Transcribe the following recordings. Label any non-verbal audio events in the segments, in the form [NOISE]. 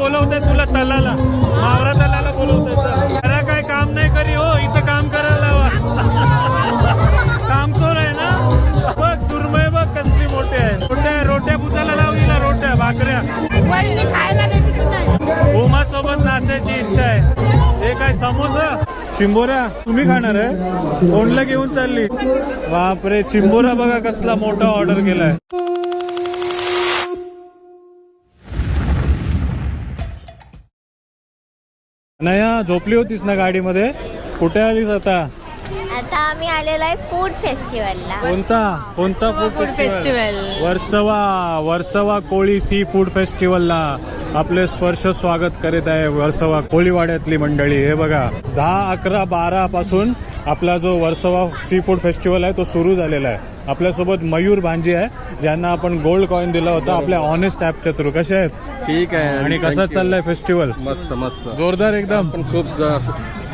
बोलवताय तुला तलाला. मावरा तलाला बोलवताय जरा काय काम नाही करी हो इथं काम करायला लावा. काम चोर आहे ना? बघ सुरमय बघ कसली मोठे आहे. रोट्या रोट्या बुजायला लावलीला रोट्या भाकऱ्या. उमा सोबत नाचायची इच्छा आहे. हे काय समोसा? चिंबोऱ्या तुम्ही खाणार आहे? कोणला घेऊन चालली. बापरे चिंबोरा बघा कसला मोठा ऑर्डर केलाय. नया झोपली होतीस ना गाडीमध्ये? कुठे आलीस आता? आता आम्ही आलेलो आहे फूड फेस्टिवलला कोणता? कोणता food festival. Versova Versova Koli seafood फेस्टिवलला आपले स्पर्श स्वागत करीत आहे वर्सवा कोळीवाड्यातली मंडळी. हे बघा दहा अकरा बारा पासून आपला जो वर्सवा सी फूड फेस्टिवल आहे तो सुरू झालेला आहे. आपल्यासोबत मयूर भांजी आहे ज्यांना आपण गोल्ड कॉईन दिला होता आपल्या ऑनेस्ट ऍपच्या थ्रू कसे आहेत? ठीक आहे. आणि कसं. चाललंय फेस्टिवल मस्त मस्त. जोरदार एकदम. पण खूप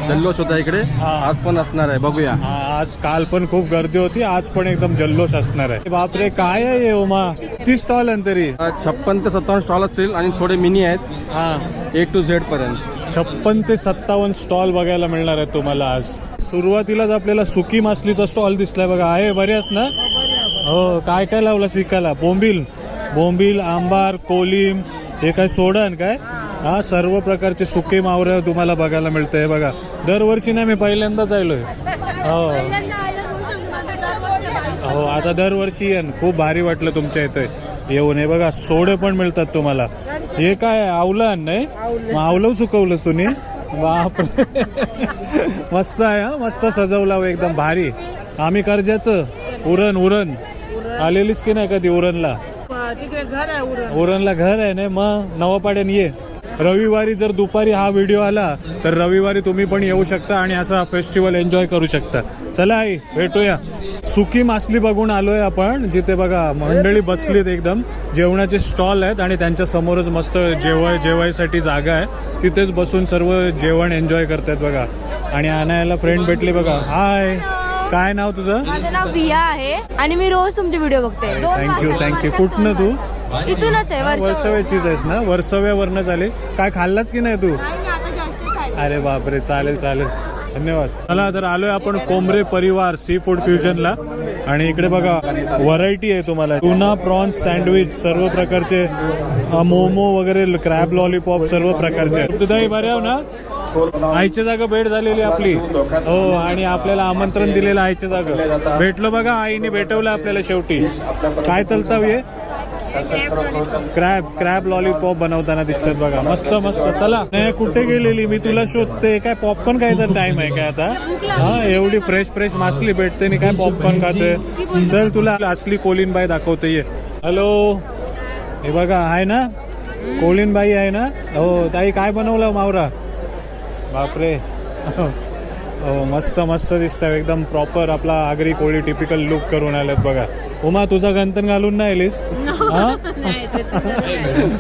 जल्लोष होता इकडे. आज पण असणार आहे बघूया. आज काल पण खूप गर्दी होती आज पण एकदम जल्लोष असणार आहे. बापरे काय आहे हे उमा? ती स्टॉल आहे तरी? छप्पन ते सत्तावन्न स्टॉल असतील आणि थोडे मिनी आहेत. हा. ए टू झेड पर्यंत. छप्पन ते सत्तावन्न स्टॉल बघायला मिळणार आहे तुम्हाला आज. सुरुवातीलाच आपल्याला सुकी मासलीचा स्टॉल दिसलाय बघा. आहे बऱ्याच ना? हो काय काय लावलं शिकायला बोंबील. बोंबील आंबार कोलिम हे काय सोडन काय? हा सर्व प्रकारचे सुके मावरे तुम्हाला बघायला मिळतंय. बघा दरवर्षी नाही मी पहिल्यांदाच आलोय. हो. हो आता दरवर्षी येईन खूप भारी वाटलं तुमच्या इथे येऊन. हे बघा सोडे पण मिळतात तुम्हाला. हे काय आवलं नाही मग आवलं सुकवलंस तुम्ही बाप मस्त आहे हा? मस्त सजवला हो एकदम भारी. आम्ही कर्जाचं. उरण उरण. आलेलीस की नाही कधी उरणला? उरणला घर आहे ना मग नवापाड्यान ये. रविवारी जर दुपारी हा व्हिडिओ आला तर रविवारी तुम्ही पण येऊ शकता आणि असा फेस्टिवल एन्जॉय करू शकता. चला आई भेटूया. सुकी मासली बघून आलोय आपण जिथे बघा मंडळी बसलीत एकदम. जेवणाचे स्टॉल आहेत आणि त्यांच्या समोरच मस्त जेवाय जेवायसाठी जागा आहे. तिथेच बसून सर्व जेवण एन्जॉय करतायत बघा. आणि आणायला फ्रेंड भेटले बघा. हाय काय नाव तुझं? माझं नाव विया आहे आणि मी रोज तुमचे व्हिडिओ बघते. थँक्यू थँक्यू कुठनं तू. इथूनच आहे आहेस ना? वर्सव्यावरनं झाली. काय खाल्लास की नाही तू? आता जास्त चालेल अरे बापरे चालेल चालेल. धन्यवाद. चला तर आलोय आपण कोंबरे परिवार सी फूड फ्युजनला आणि इकडे बघा व्हरायटी आहे तुम्हाला. टुना प्रॉन्स सँडविच सर्व प्रकारचे अ, मोमो वगैरे क्रॅब लॉलीपॉप सर्व प्रकारचे. तुझाही बरे आहो ना? आईच्या जागा भेट झालेली आपली. हो आणि आपल्याला आमंत्रण दिलेलं आईच्या जागा. भेटलो बघा आईने भेटवलं आपल्याला शेवटी. काय तलताव ये? क्रॅब क्रॅब लॉलीपॉप बनवताना दिसतात बघा. मस्त मस्त. चला. नाही कुठे गेलेली? मी तुला शोधते. काय पॉपकॉर्न खायचा टाइम आहे काय आता? हा एवढी फ्रेश फ्रेश मासली भेटते आणि काय पॉपकॉर्न खाते? चल तुला असली कोलीनबाई दाखवते. ये. हॅलो हे बघा आहे ना? कोलीनबाई आहे ना? हो ताई काय बनवलं मावरा? बापरे. हो मस्त मस्त दिसतं एकदम प्रॉपर आपला आगरी कोळी टिपिकल लुक करून आलेत बघा. उमा तुझा गंतन घालून नाही आलीस? [LAUGHS] हा?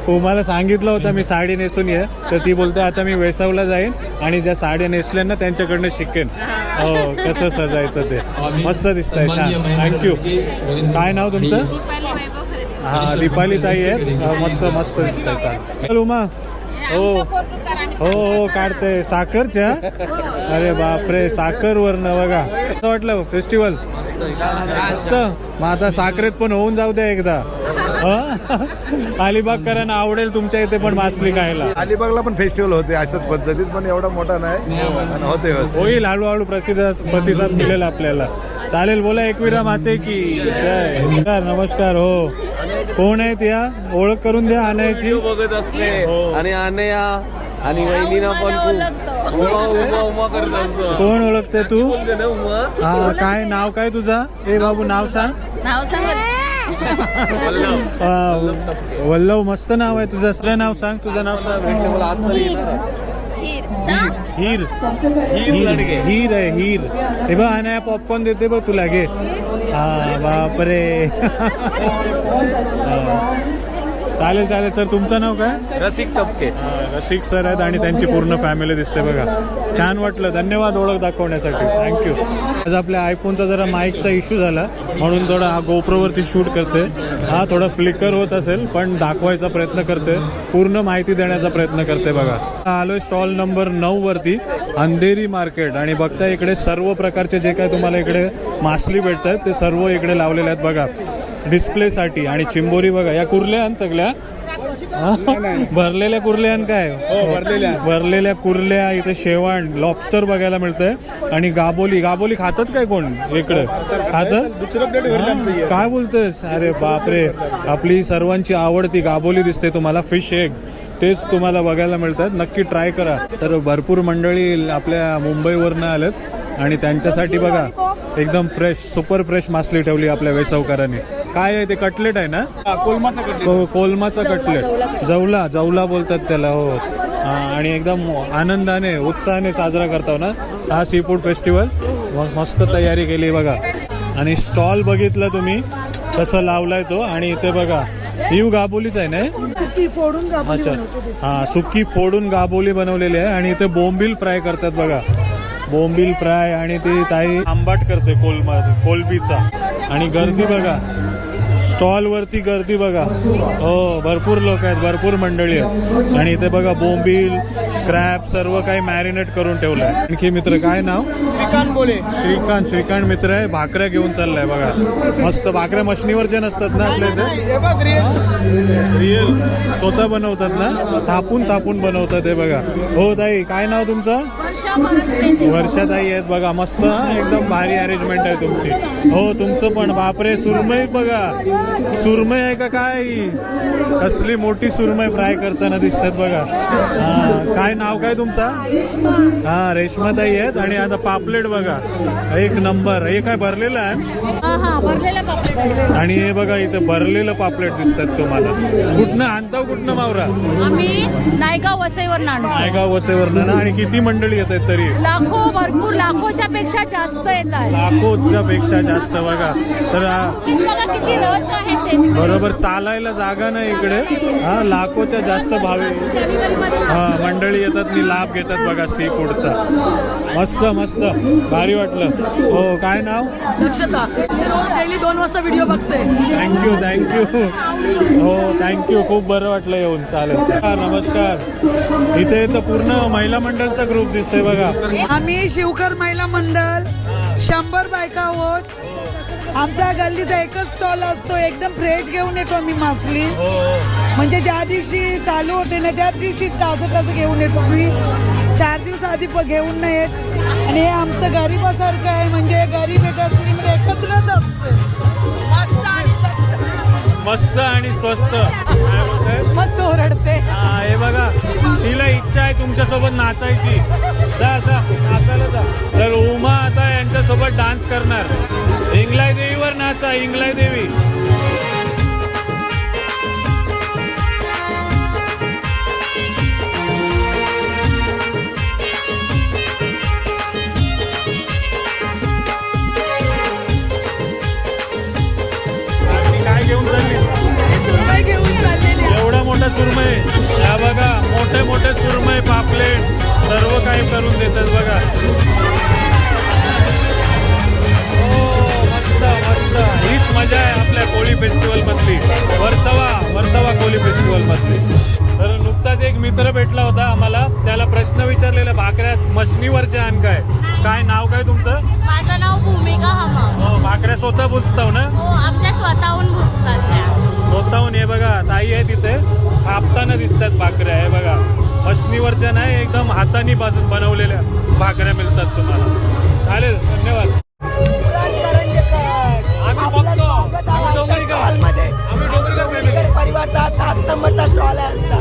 [LAUGHS] उमाला सांगितलं होतं मी साडी नेसून ये. तर ती बोलते आता मी वेसावला जाईन आणि ज्या साड्या नेसल्या ना त्यांच्याकडनं शिकेन. हो. कसं सजायचं ते. मस्त दिसतंय छान. थँक्यू काय नाव तुमचं? हा दीपाली ताई आहेत. हा, मस्त मस्त दिसतंय छान. चल उमा. हो हो. हो काढते. साखरच्या? अरे बापरे साखर वरनं बघा. कसं वाटलं फेस्टिवल मग आता साखरेत पण होऊन जाऊ द्या एकदा. हं? अलिबागकरांना आवडेल तुमच्या इथे पण मासली खायला. अलिबागला पण फेस्टिवल होते अशाच पद्धतीत पण एवढा मोठा नाही. आणि होते. होईल हळूहळू प्रसिद्ध प्रतिसाद मिळेल आपल्याला. चालेल बोला एकविरा माते की. जय. नमस्कार नमस्कार हो. कोण आहेत या? ओळख करून द्या आणायची. बघत असते. आणि आनया आणि वहिनीना पण खूप उमा उमा उमा करत असतो. कोण ओळखते तू? ना उमा? हा काय नाव काय तुझा? ए बाबू नाव सांग. नाव सांग. वल्लव मस्त नाव आहे तुझं. असलं नाव सांग तुझं नाव सांग. मला आज तरी येणार आहे. हीर. हीर. हीर आहे हीर. हे बघ आणि पॉपकॉर्न देते बघ तुला घे. हा बापरे. [LAUGHS] हा. चालेल चालेल. सर तुमचं नाव काय? रसिक टपके रसिक सर आहेत आणि त्यांची पूर्ण फॅमिली दिसते बघा. छान वाटलं. धन्यवाद ओळख दाखवण्यासाठी. थँक्यू आज आपल्या आयफोनचा जरा माईकचा इश्यू झाला. म्हणून थोडा हा गोप्रोवरती शूट करते हा थोडा फ्लिकर होत असेल पण दाखवायचा प्रयत्न करते पूर्ण माहिती देण्याचा प्रयत्न करते बघा. आलोय स्टॉल नंबर नऊ वरती. अंधेरी मार्केट आणि बघता इकडे सर्व प्रकारचे जे काय तुम्हाला इकडे मासली भेटतात ते सर्व इकडे लावलेले आहेत बघा. डिस्प्लेसाठी आणि चिंबोरी बघा या कुर्ल्या सगळ्या. हा? भरलेल्या कुर्ल्या आणि काय भरलेल्या. भरलेल्या कुर्ल्या इथे शेवण लॉबस्टर बघायला मिळतंय. आणि गाबोली गाबोली खातात काय कोण इकडे? खातात? हा? काय बोलतोयस? अरे बापरे. आपली सर्वांची आवडती गाबोली दिसते तुम्हाला फिश एग तेच तुम्हाला बघायला मिळतात. नक्की ट्राय करा. तर भरपूर मंडळी आपल्या मुंबईवरनं आलेत. आणि त्यांच्यासाठी बघा एकदम फ्रेश सुपर फ्रेश मासली ठेवली आपल्या वेसवकरांनी. काय आहे ते कटलेट आहे ना? को- कोलमाचा कटलेट. जवला जवला बोलतात त्याला हो. हा, आणि एकदम आनंदाने उत्साहाने साजरा करतो ना? हा सी फूड फेस्टिवल मस्त तयारी केली बघा. आणि स्टॉल बघितला तुम्ही? कसं लावलाय तो? आणि इथे बघा. ही गाबोलीच आहे ना? अच्छा. हा सुकी फोडून गाबोली बनवलेली आहे. आणि इथे बोंबील फ्राय करतात बघा. बोंबील फ्राय आणि ती ताई आंबाट करते कोलमा कोलबीचा आणि गर्दी बघा. स्टॉल वरती गर्दी बघा. हो भरपूर लोक आहेत भरपूर मंडळी आहेत. आणि इथे बघा बोंबील क्रॅप सर्व काही मॅरिनेट करून ठेवलंय. आणखी मित्र काय नाव? श्रीकांत बोले. श्रीकांत श्रीकांत मित्र आहे भाकऱ्या घेऊन चाललाय बघा. मस्त भाकऱ्या मशनीवरच्या नसतात ना आपल्या इथे? रिअल स्वतः बनवतात ना? थापून थापून बनवतात हे बघा. हो ताई काय नाव तुमचं? वर्षाताई आहेत बघा मस्त हा, एकदम भारी अरेंजमेंट आहे तुमची. हो तुमचं पण बापरे सुरमई बघा. सुरमई आहे का काय? कसली मोठी सुरमई फ्राय करताना दिसतात बघा. हा काय नाव काय तुमचा? हा रेशमाताई आहेत आणि आता पापलेट बघा. एक नंबर हे काय भरलेलं आहे? आणि हे बघा इथे भरलेलं पापलेट दिसतात तुम्हाला. कुठनं आणताव कुठनं मावरा नायगाव वसईवर नायगाव वसेवरनं ना आणि किती मंडळी येत आहेत तरी. लाखो भरपूर लाखोच्या पेक्षा जास्त येत आहे लाखोच्या पेक्षा जास्त बघा. तर बघा किती रश आहे ते. बरोबर चालायला जागा नाही इकडे. हा लाखोच्या जास्त भावी हा मंडळी येतात आणि लाभ घेतात बघा सी फूडचा मस्त मस्त. भारी वाटलं. हो काय नाव? दक्षता. रोज डेली दोन वाजता व्हिडिओ बघते. थँक्यू थँक्यू हो थँक्यू खूप बरं वाटलं येऊन. चालेल. हा, नमस्कार. इथे तर पूर्ण महिला मंडळचा ग्रुप दिसतोय बघा. आम्ही शिवकर महिला मंडळ शंभर बायका आहोत. आमचा गल्लीचा एकच स्टॉल असतो. एकदम फ्रेश घेऊन येतो आम्ही मासली म्हणजे ज्या दिवशी चालू होते ना त्या दिवशी ताजं ताजं घेऊन येतो आम्ही. चार दिवस आधी घेऊन नाही येत आणि हे आमचं गरीबासारखं आहे म्हणजे गरीब एका श्रीमंत एकत्रच असतो मस्त आणि स्वस्त. मस्त ओरडते. हा, हे बघा तिला इच्छा आहे तुमच्यासोबत नाचायची. जा जा नाचायला जा. तर उमा आता यांच्यासोबत डान्स करणार. इंगलाय देवीवर नाचा इंगलाय देवी सुरमई. या बघा मोठे मोठे सुरमई पापलेट सर्व काही करून देतात बघा. हो मस्त मस्त. हीच मजा आहे आपल्या कोळी फेस्टिवल मधली. वर्सवा वर्सवा कोळी फेस्टिवल मधली. तर नुकताच एक मित्र भेटला होता आम्हाला. त्याला प्रश्न विचारलेला भाकऱ्यात मशनीवरचे आण काय? काय नाव काय तुमचं? माझं नाव भूमिका हमा हो भाकऱ्या स्वतः बुजताव ना? दिसतात भाकऱ्या. हे बघा मशनीवरच्या नाही एकदम हाताने बाजून बनवलेल्या भाकऱ्या मिळतात तुम्हाला. चालेल धन्यवाद. आम्ही बघतो. आम्ही डोंगरीकर आम्ही डोंगरीकर फॅमिली परिवारचा सात नंबरचा स्टॉल आहे आमचा.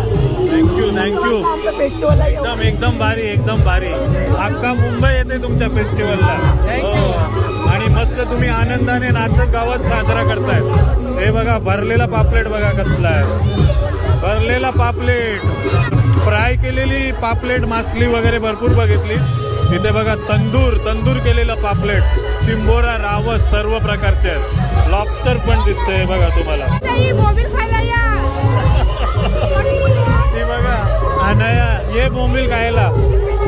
थँक्यू थँक्यू आमचं फेस्टिवल आहे. एकदम एकदम भारी एकदम भारी. अख्खा मुंबई येते तुमच्या फेस्टिवलला हो. आणि मस्त तुम्ही आनंदाने नाचत गावात साजरा करताय. हे बघा भरलेला पापलेट बघा कसला आहे. भरलेला पापलेट. फ्राय केलेली पापलेट मासली वगैरे भरपूर बघितली. इथे बघा तंदूर तंदूर केलेला पापलेट. चिंबोरा रावस सर्व प्रकारचे आहेत. लॉबस्टर पण दिसतंय बघा तुम्हाला. ती बघा अनया ये बोंबील खायला.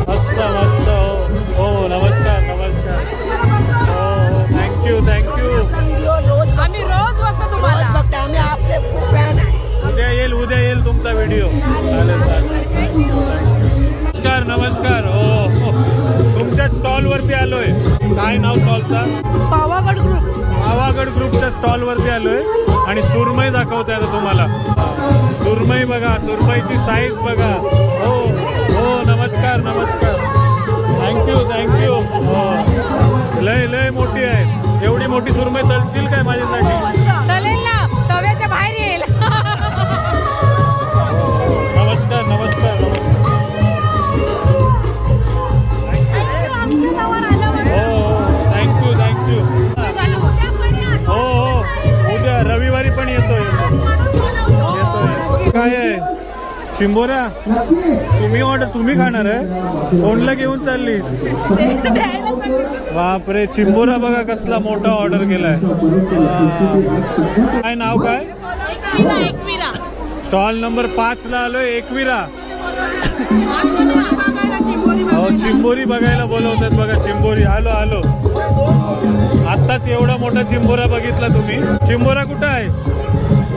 मस्त मस्त. हो हो नमस्कार नमस्कार. हो हो थँक्यू थँक्यू आम्ही रोज बघतो तुम्हाला. उद्या येईल उद्या येईल तुमचा व्हिडिओ चालेल चालेल. नमस्कार नमस्कार. हो हो. तुमच्या स्टॉल वरती आलोय. काय नाव स्टॉलचा पावागड ग्रुप पावागड ग्रुपच्या स्टॉल वरती आलोय. आणि सुरमई दाखवते आता तुम्हाला. सुरमई बघा सुरमईची साईज बघा. हो हो नमस्कार नमस्कार. थँक्यू थँक्यू हो. लय लय मोठी आहे. एवढी मोठी सुरमई तळशील काय माझ्यासाठी? शिंबोऱ्या तुम्ही ऑर्डर तुम्ही खाणार आहे. तोंडला घेऊन चालली. बापरे चिंबोरा बघा कसला मोठा ऑर्डर केलाय. काय नाव काय? स्टॉल नंबर पाच ला आलोय एकविरा. हो चिंबोरी बघायला बोलवतात बघा चिंबोरी. आलो आलो. आत्ताच एवढा मोठा चिंबोरा बघितला तुम्ही. चिंबोरा कुठं आहे?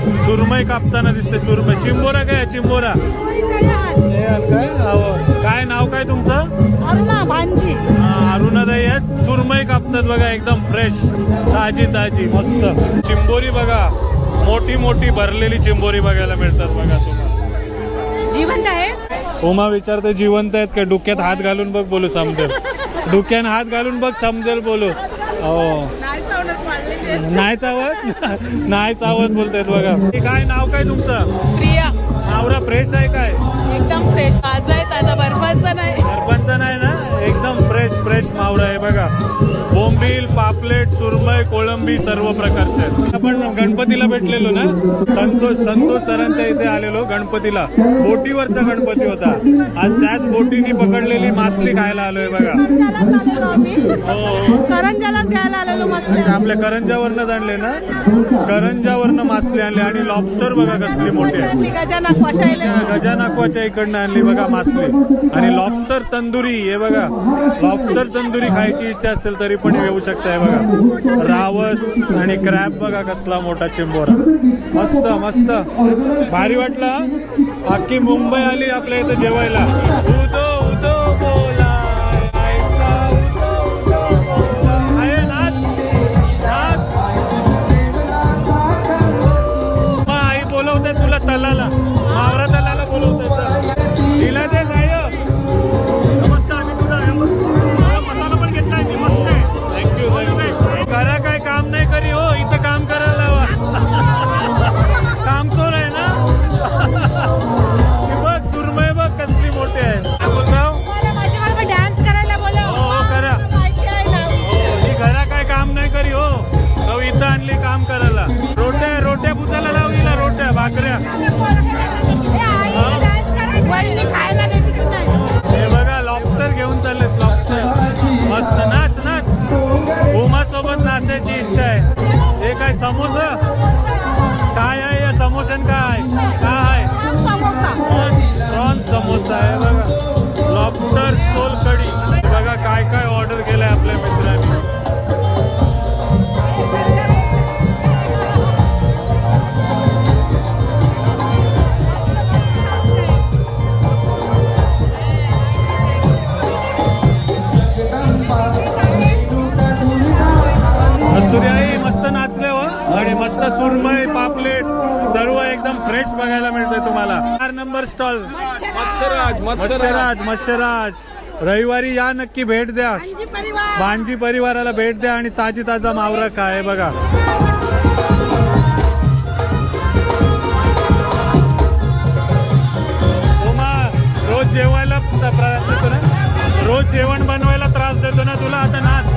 सुरमई कापताना दिसते सुरमई. चिंबोरा काय? चिंबोरा? काय काय नाव काय तुमचं? अरुणा भांजी. हा, अरुणाताई आहेत. सुरमई कापतात बघा एकदम फ्रेश ताजी ताजी मस्त. चिंबोरी बघा मोठी मोठी भरलेली चिंबोरी बघायला मिळतात बघा तुम्हाला. जिवंत आहे? उमा विचारते जिवंत आहेत का? डोक्यात हात घालून बघ बोलू समजेल. डोक्यात हात घालून बघ समजेल बोलू. हो. नाही चावत. नाही चावत बोलतायत बघा. हे काय नाव काय तुमचं? प्रिया. नावरा फ्रेश आहे काय? एकदम फ्रेश ताजा आहे ताजा बर्फाचा नाही. मावरा आहे बघा. बोंबील पापलेट सुरमई कोळंबी सर्व प्रकारचे. आपण गणपतीला भेटलेलो ना? संतोष संतोष सरांच्या इथे आलेलो गणपतीला. बोटीवरचा गणपती होता. आज त्याच बोटीनी पकडलेली मासली खायला आलोय बघा. हो. करंजालाच घ्यायला आलेलो मस्त आपल्या करंजावरनं आणले ना? करंजावरनं मासली आणली आणि लॉबस्टर बघा कसली मोठी आहे. गजानाकवाच्या इकडनं आणली बघा मासली. आणि लॉबस्टर तंदुरी हे बघा. लॉबस्टर तंदुरी खायची इच्छा असेल तरी पण येऊ शकताय बघा. रावस आणि क्रॅप बघा कसला मोठा चिंबोरा. मस्त मस्त. भारी वाटला अख्खी मुंबई आली आपल्या इथं जेवायला. Number stall. मत्सराज मत्सराज. मत्स्यराज मत्स्यराज रविवारी या नक्की भेट द्या. भांजी परिवाराला भेट द्या आणि ताजी ताजा मावरा काय बघा. रोज जेवायला त्रास देतो ना? रोज जेवण बनवायला त्रास देतो ना तुला? आता नाच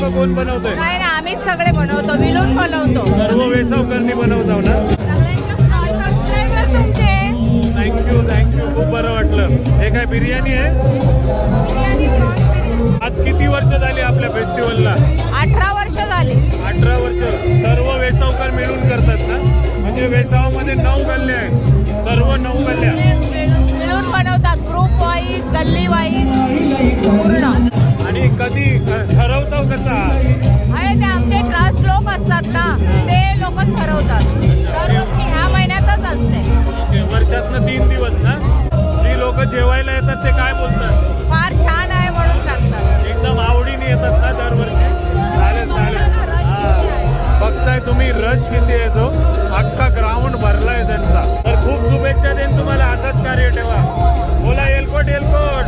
का कोण बनवतोय? नाही ना आम्हीच सगळे बनवतो मिळून बनवतो. सर्व वेसावकरणी बनवतो ना? तुमचे थँक्यू थँक्यू खूप बरं वाटलं. हे काय बिर्याणी आहे? आज किती वर्ष झाली आपल्या फेस्टिवलला अठरा वर्ष झाली. अठरा वर्ष. सर्व वेसावकर मिळून करतात ना? म्हणजे वेसावामध्ये नऊ गल्ले आहेत. सर्व नऊ गल्ल्या वाईज गल्ली वाईज पूर्ण. आणि कधी ठरवतो कसा? आहे ते आमचे ट्रस्ट लोक असतात ना ते लोक ठरवतात. दरवर्षी ह्या महिन्यातच असते. वर्षातनं तीन दिवस ना? जी लोक जेवायला येतात ते काय बोलतात? फार छान आहे म्हणून सांगतात. एकदम आवडीने येतात ना दरवर्षी? चालेल चालेल. बघताय तुम्ही रश किती येतो अख्खा ग्राउंड भरलाय त्यांचा. तर खूप शुभेच्छा देईन तुम्हाला असंच कार्य ठेवा. बोला एलकोट एलकोट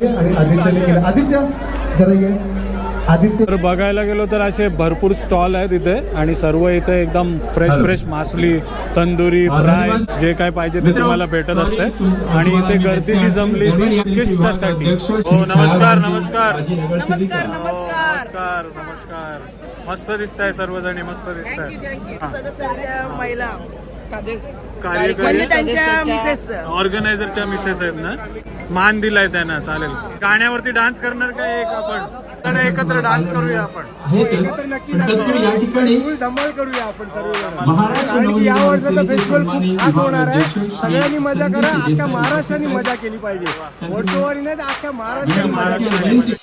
जय आणि आदित्यने केलं. आदित्य जरा ये. आदित्य तर बघायला गेलो तर असे भरपूर स्टॉल आहेत इथे आणि सर्व इथे एकदम फ्रेश फ्रेश मासली तंदुरी फ्राय जे काय पाहिजे ते तुम्हाला भेटत असते. आणि इथे गर्दी जी जमली ती उद्दिष्टासाठी हो नमस्कार. नमस्कार नमस्कार. नमस्कार नमस्कार. मस्त दिसताय सर्वजणी मस्त दिसताय. सदस्यांच्या महिला. कार्यकारी त्यांच्या मिसेस ऑर्गनायझरच्या मिसेस आहेत ना? मान दिलाय त्यांना चालेल. गाण्यावरती डान्स करणार काय एक आपण? तर एकत्र डान्स करूया आपण. एकत्र नक्की या ठिकाणी फुल धमाल करूया आपण सर्व या वर्षाचा फेस्टिवल खूप खास होणार आहे. सगळ्यांनी मजा करा. अख्ख्या महाराष्ट्राने मजा केली पाहिजे. वर्षोवारी नाही तर अख्ख्या महाराष्ट्राने मजा केली पाहिजे.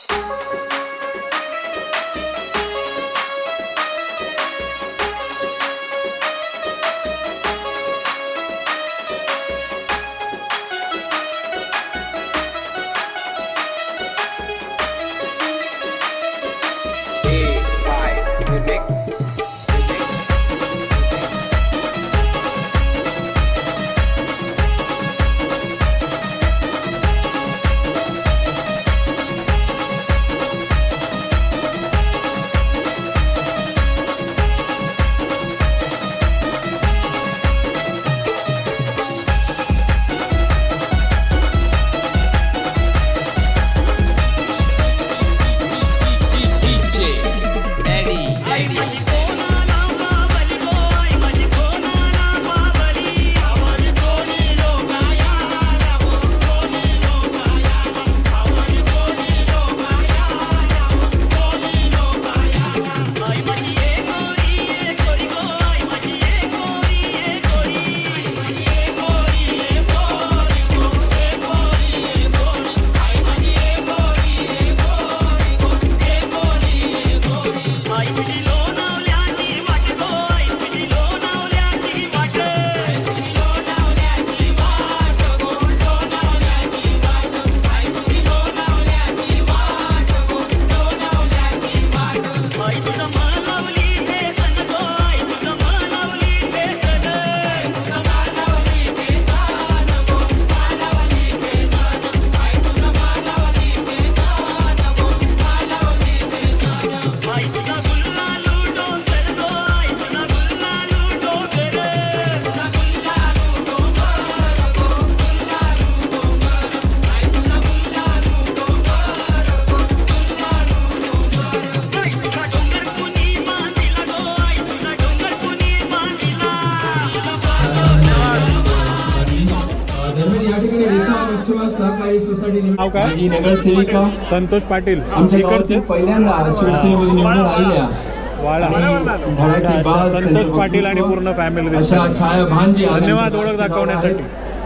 लिमिटेड नगरसेविका संतोष पाटील आमच्या इकडचे. गावातील पहिल्यांदा शिवसेनेमध्ये निवडून आलेल्या वाळा अच्छा, अच्छा. संतोष पाटील आणि पूर्ण फॅमिली अशा छाया भांजी धन्यवाद ओळख दाखवण्यासाठी.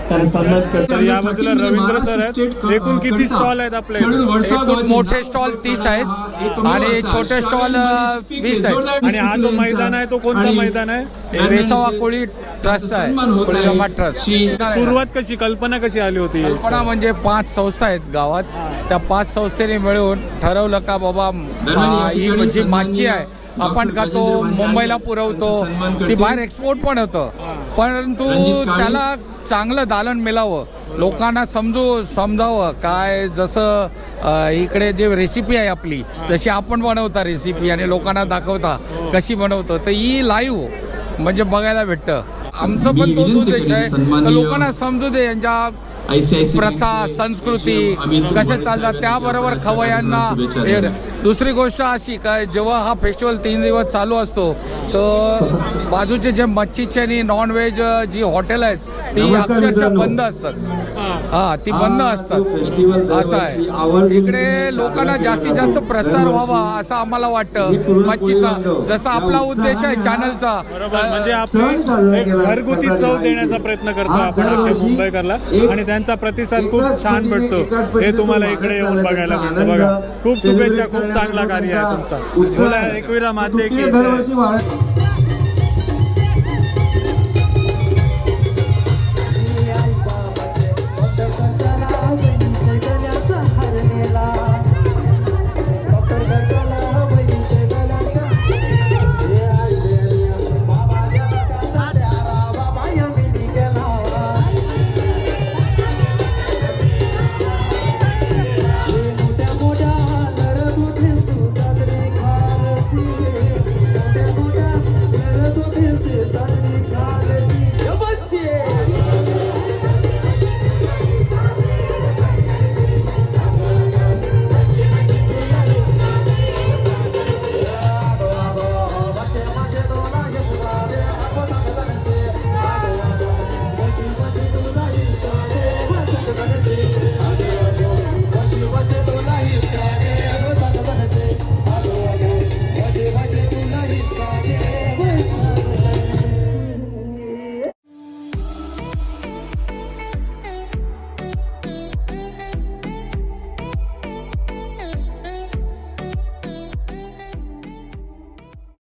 करतो. तर या बाजूला रवींद्र सर आहेत. एकूण किती स्टॉल आहेत आपले? मोठे स्टॉल तीस आहेत हा आणि छोटे स्टॉल, वीस आहेत. आणि हा जो मैदान आहे तो कोणता मैदान आहे? वेसावा कोळी ट्रस्ट आहे. ट्रस्ट श्री- सुरुवात कशी कल्पना कशी आली होती? कल्पना म्हणजे पाच संस्था आहेत गावात. त्या पाच संस्थेने मिळून ठरवलं का बाबा ही जी माची आहे आपण तो भांडारे मुंबईला पुरवतो ती. बाहेर एक्सपोर्ट पण होतं. परंतु. त्याला चांगलं दालन मिळावं. लोकांना समजू समजावं काय जसं इकडे जे रेसिपी आहे आपली जशी आपण बनवता रेसिपी आणि लोकांना दाखवता कशी बनवतो तर ही लाईव्ह म्हणजे बघायला भेटतं. आमचं पण विनंती उद्देश आहे लोकांना समजू दे यांच्या प्रथा संस्कृती कशा चालतात त्याबरोबर खवयांना दुसरी गोष्ट अशी काय जेव्हा हा फेस्टिवल तीन दिवस चालू असतो तर बाजूचे जे मच्छीचे आणि नॉन व्हेज जी हॉटेल आहेत ती नमस्कार अक्षरशः मित्रांनो. बंद असतात हा ती बंद असतात असं आहे इकडे लोकांना जास्तीत जास्त. प्रसार व्हावा असं आम्हाला वाटतं मच्छीचा जसा आपला उद्देश आहे चॅनलचा बरोबर म्हणजे सण आपली साजरा एक केला घरगुती जातो. चव देण्याचा प्रयत्न करतो हा आपण दरवर्षी मुंबईकरला एक- आणि त्यांचा प्रतिसाद खूप छान पद्धतीने, भेटतो हे पद्धतीने तुम्हाला इकडे येऊन बघायला. मिळतं आनंद बघा खूप शुभेच्छा celebrate खूप चांगला कार्य आहे करण्याचा तुमचा उत्साह. एकविरा माते दरवर्षी वाढत